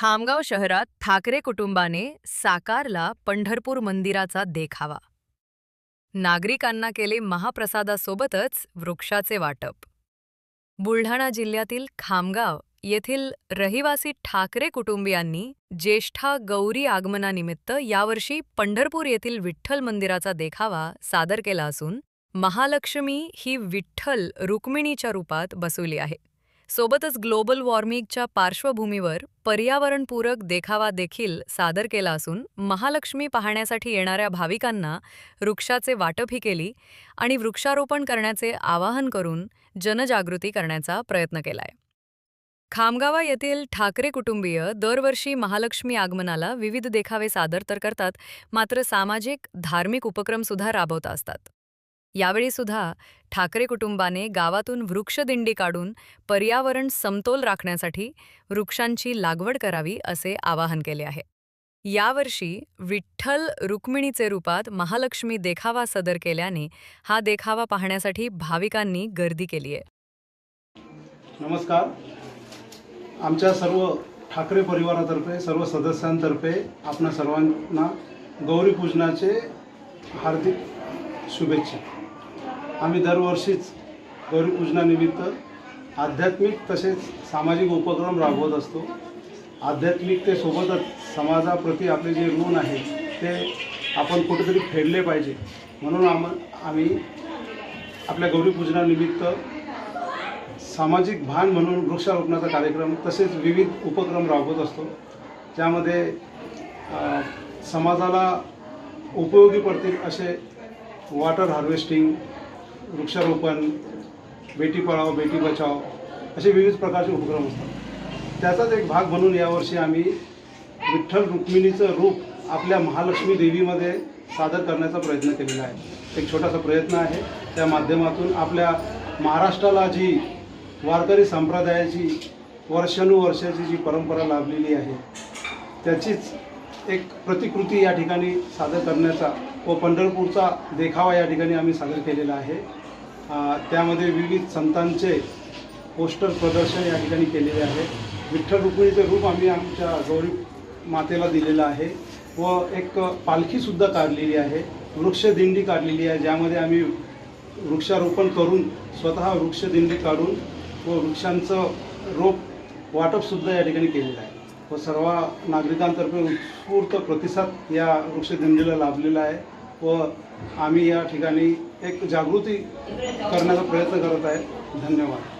खामगाव शहरात ठाकरे कुटुंबाने साकारला पंढरपूर मंदिराचा देखावा. नागरिकांना केले महाप्रसादासोबतच वृक्षाचे वाटप. बुलढाणा जिल्ह्यातील खामगाव येथील रहिवासी ठाकरे कुटुंबियांनी ज्येष्ठा गौरी आगमनानिमित्त यावर्षी पंढरपूर येथील विठ्ठल मंदिराचा देखावा सादर केला असून महालक्ष्मी ही विठ्ठल रुक्मिणीच्या रूपात बसवली आहे. सोबतच ग्लोबल वॉर्मिंगच्या पार्श्वभूमीवर पर्यावरणपूरक देखावा देखील सादर केला असून महालक्ष्मी पाहण्यासाठी येणाऱ्या भाविकांना वृक्षाचे वाटपही केली आणि वृक्षारोपण करण्याचे आवाहन करून जनजागृती करण्याचा प्रयत्न केलाय. खामगावा येथील ठाकरे कुटुंबीय दरवर्षी महालक्ष्मी आगमनाला विविध देखावे सादर तर करतात मात्र सामाजिक धार्मिक उपक्रमसुद्धा राबवता राबवत असतात. यावेळी सुद्धा ठाकरे कुटुंबाने गावातून वृक्षदिंडी काढून पर्यावरण समतोल राखण्यासाठी वृक्षांची लागवड करावी असे आवाहन केले आहे. यावर्षी विठ्ठल रुक्मिणीचे रूपात महालक्ष्मी देखावा सदर केल्याने हा देखावा पाहण्यासाठी भाविकांनी गर्दी केली आहे. नमस्कार. आमच्या सर्व ठाकरे परिवारातर्फे सर्व सदस्यांतर्फे आपणा सर्वांना गौरी पूजनाचे हार्दिक शुभेच्छा. आम्ही दरवर्षीच गौरीपूजनानिमित्त आध्यात्मिक तसेच सामाजिक उपक्रम राबवत असतो. आध्यात्मिकतेसोबतच समाजाप्रती आपले जे ऋण आहे ते आपण कुठेतरी फेडले पाहिजे. म्हणून आम आम्ही आपल्या गौरीपूजनानिमित्त सामाजिक भान म्हणून वृक्षारोपणाचा कार्यक्रम तसेच विविध उपक्रम राबवत असतो. ज्यामध्ये समाजाला उपयोगी पडतील असे वॉटर हार्वेस्टिंग वृक्षारोपण बेटी पळाव बेटी बचाव असे विविध प्रकारचे उपक्रम असतात. त्याचाच एक भाग म्हणून यावर्षी आम्ही विठ्ठल रुक्मिणीचं रूप आपल्या महालक्ष्मी देवीमध्ये सादर करण्याचा प्रयत्न केलेला आहे. एक छोटासा प्रयत्न आहे. त्या माध्यमातून आपल्या महाराष्ट्राला जी वारकरी संप्रदायाची वर्षानुवर्षाची जी परंपरा लाभलेली आहे त्याचीच एक प्रतिकृती या ठिकाणी सादर करण्याचा व पंढरपूरचा देखावा या ठिकाणी आम्ही सादर केलेला आहे. त्यामध्ये विविध संतांचे पोस्टर प्रदर्शन या ठिकाणी केलेले आहे. विठ्ठल रुक्मिणीचे रूप आम्ही आमच्या गौरी मातेला दिलेलं आहे व एक पालखीसुद्धा काढलेली आहे. वृक्षदिंडी काढलेली आहे ज्यामध्ये आम्ही वृक्षारोपण करून स्वतः वृक्षदिंडी काढून व वृक्षांचं रोप वाटपसुद्धा या ठिकाणी केलेलं आहे. व सर्व नागरिकांतर्फे उत्स्फूर्त प्रतिसाद या वृक्षदिंडीला लाभलेला आहे व आम्ही या ठिकाणी एक जागृती करण्याचा प्रयत्न करत आहे. धन्यवाद.